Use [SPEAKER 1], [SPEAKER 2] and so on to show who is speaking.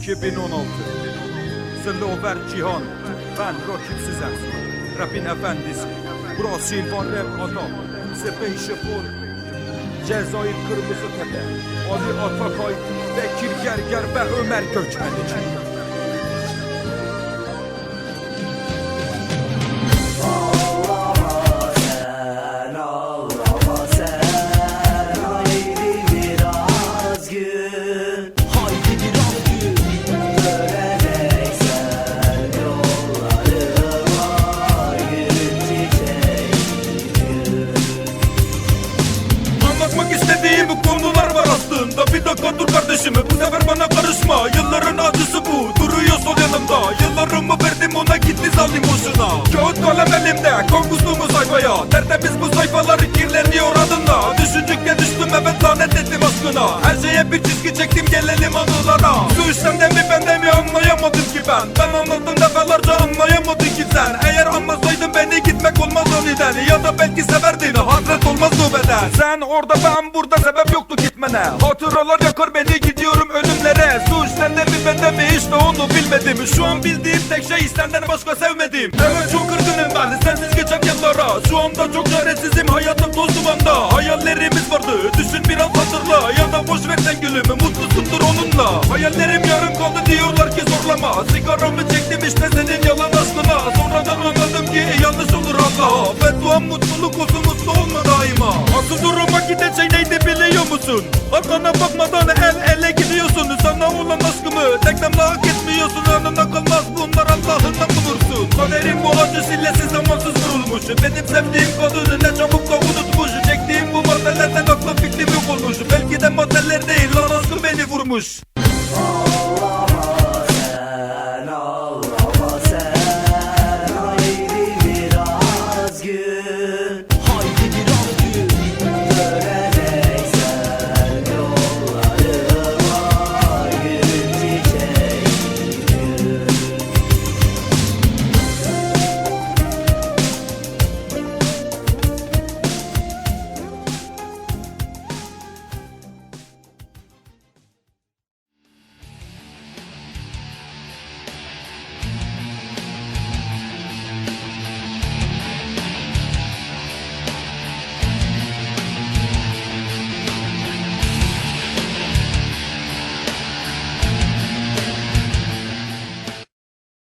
[SPEAKER 1] 2016 Sırlı Over Cihan Ben rakipsizim Rapin efendisi Bro Silvan Rap Adam Sepey Şefur. Cezayir Kırmızı Tepe Ali Atakay Bekir Gerger ve Ömer Gökmenici İstediğim bu konular var aslında. Bir dakika dur kardeşim bu sefer bana karışma. Yılların acısı bu duruyor sol yanımda. Yıllarımı verdim ona gitti zalim boşuna. Kağıt kalem elimde kan kustuğumu sayfaya. Tertemiz bu sayfaları kirleniyor adında Düşüncükle düştüm evet lanet ettim aşkına. Her şeye bir çizgi çektim gelelim anılara. Su işlemde mi bende mi anlayamadım ki ben? Ben anladım defalarca anlayamadın ki sen Eğer anlasaydın beni gitmek olmaz aniden. Ya da belki hasret beden Sen orada ben burada sebep yoktu gitmene. Hatıralar yakar beni gidiyorum ölümlere. Su işlemde mi bende mi işte onu bilmedim. Şu an bildiğim tek şey senden başka sevmedim. Evet çok kırgınım ben sensiz geçen yıllara Şu anda çok çaresizim hayatım toz dumanda Hayallerimiz vardı düşün biraz hatırla. Ya da boş ver sen gülümü mutlusundur onunla. Hayallerim yarım kaldı diyorlar ki zorlama. Sigaramı çektim işte senin ki yanlış olur Allah'a Bedduam mutluluk olsun mutlu olma daima. Asıl duruma giden şey neydi biliyor musun? Arkana bakmadan el ele gidiyorsun. Sana olan aşkımı teknemle hak etmiyorsun. Önüne kalmaz bunlar Allah'ından bulursun. Kaderim bu acı sillesiz zamansız vurulmuş. Benim sevdiğim kadını ne çabuk da unutmuş. Çektiğim bu maddelerden aklı fikrim yok olmuş. Belki de maddeler değil lan aşkı beni vurmuş.
[SPEAKER 2] Ağlama